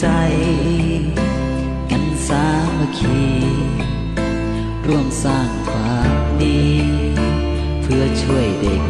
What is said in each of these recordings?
ใจ กันสามัคคีร่วมสร้างความดี เพื่อช่วยเด็ก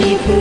You.